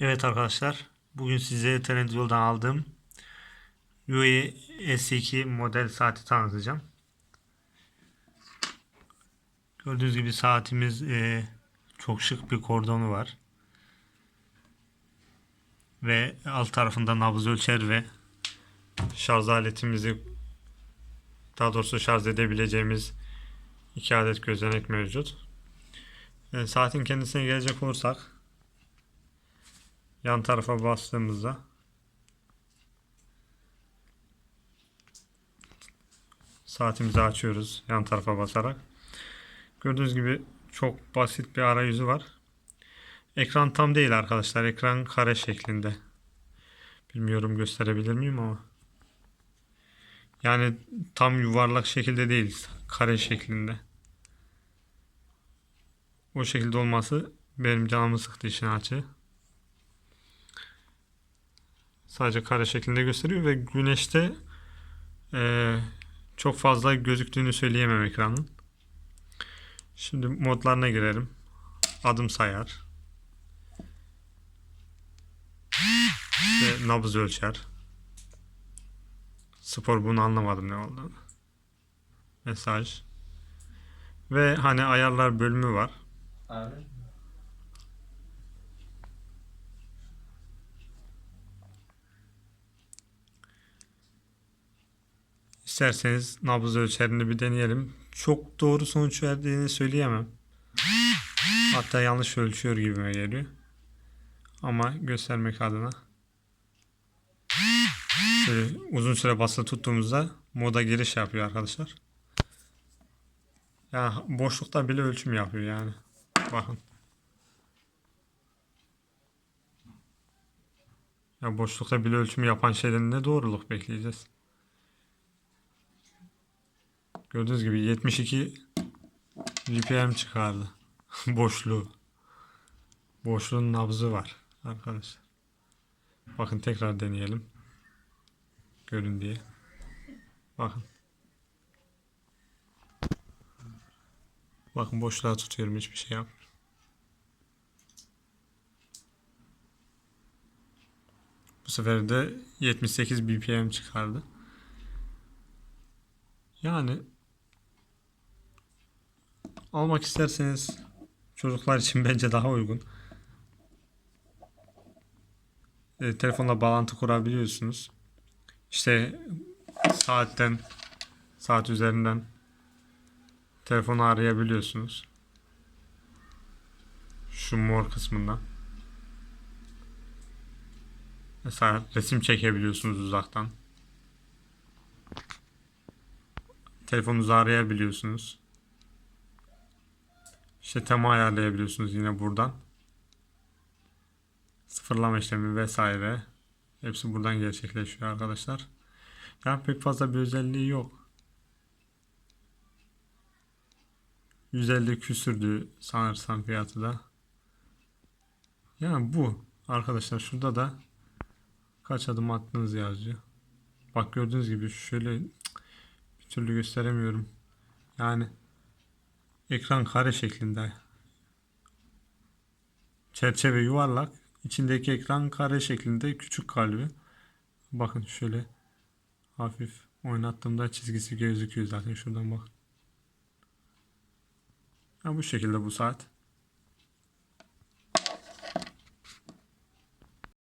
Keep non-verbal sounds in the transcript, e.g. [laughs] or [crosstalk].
Evet arkadaşlar, bugün size Trendyol'dan aldığım UE S2 model saati tanıtacağım. Gördüğünüz gibi saatimiz e, çok şık bir kordonu var. Ve alt tarafında nabız ölçer ve şarj aletimizi daha doğrusu şarj edebileceğimiz iki adet gözenek mevcut. E, saatin kendisine gelecek olursak yan tarafa bastığımızda saatimizi açıyoruz yan tarafa basarak. Gördüğünüz gibi çok basit bir arayüzü var. Ekran tam değil arkadaşlar. Ekran kare şeklinde. Bilmiyorum gösterebilir miyim ama. Yani tam yuvarlak şekilde değil. Kare şeklinde. O şekilde olması benim canımı sıktı işin açığı. Sadece kare şeklinde gösteriyor ve güneşte eee, çok fazla gözüktüğünü söyleyemem ekranın. Şimdi modlarına girelim. Adım sayar. Ve nabız ölçer. Spor bunu anlamadım ne olduğunu. Mesaj. Ve hani ayarlar bölümü var. Abi. İsterseniz nabız ölçerini bir deneyelim. Çok doğru sonuç verdiğini söyleyemem. Hatta yanlış ölçüyor gibime geliyor. Ama göstermek adına. Böyle uzun süre basılı tuttuğumuzda moda giriş yapıyor arkadaşlar. Ya boşlukta bile ölçüm yapıyor yani. Bakın. Ya boşlukta bile ölçüm yapan şeyden ne doğruluk bekleyeceğiz? Gördüğünüz gibi 72 RPM çıkardı. [laughs] Boşluğu. Boşluğun nabzı var arkadaşlar. Bakın tekrar deneyelim. Görün diye. Bakın. Bakın boşluğa tutuyorum hiçbir şey yap. Bu sefer de 78 BPM çıkardı. Yani almak isterseniz çocuklar için [laughs] bence daha uygun. E, telefonla bağlantı kurabiliyorsunuz. İşte saatten saat üzerinden telefonu arayabiliyorsunuz. Şu mor kısmından. Mesela resim çekebiliyorsunuz uzaktan. Telefonunuzu arayabiliyorsunuz. İşte tema ayarlayabiliyorsunuz yine buradan. Sıfırlama işlemi vesaire. Hepsi buradan gerçekleşiyor arkadaşlar. Yani pek fazla bir özelliği yok. 150 küsürdü sanırsam fiyatı da. Yani bu arkadaşlar şurada da kaç adım attığınız yazıyor. Bak gördüğünüz gibi şöyle bir türlü gösteremiyorum. Yani ekran kare şeklinde. Çerçeve yuvarlak. içindeki ekran kare şeklinde küçük kalbi. Bakın şöyle hafif oynattığımda çizgisi gözüküyor zaten şuradan bak. Ya bu şekilde bu saat.